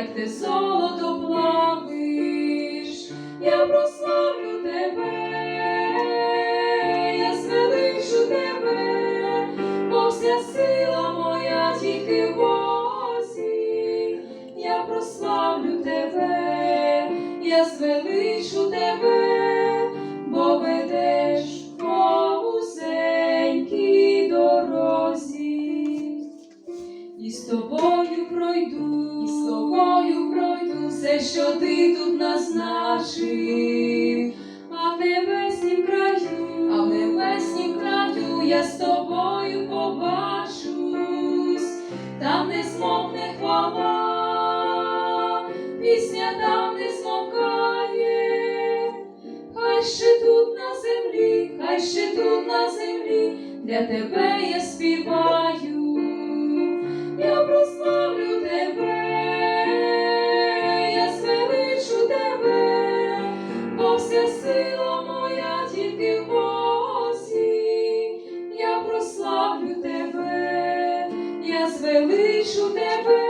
як ти золото плавиш, я прославлю сила моя тільки в Бозі, я прославлю тебе, я звеличу тебе, бо ведеш по вузенькій дорозі. І з тобою пройду, і з тобою пройду. все, що ти тут назначив, а в небеснім краю, а в небеснім краю я з тобою там не змовкає, хай ще тут на землі, хай ще тут на землі, для тебе я співаю. Я прославлю тебе, я звеличу тебе, бо вся сила моя тільки в Бозі, я прославлю тебе, я звеличу тебе,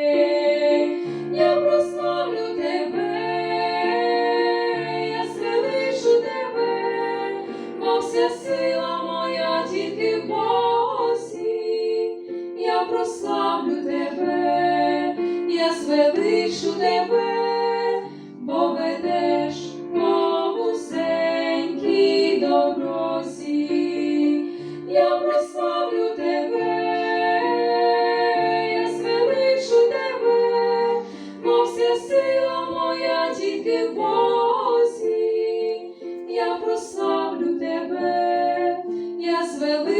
вся сила моя тільки в Бозі, я прославлю тебе, я звеличу тебе, бо ведеш по вузенькій дорозі, я прославлю тебе, я звеличу тебе, бо вся сила моя тільки в Бозі. where we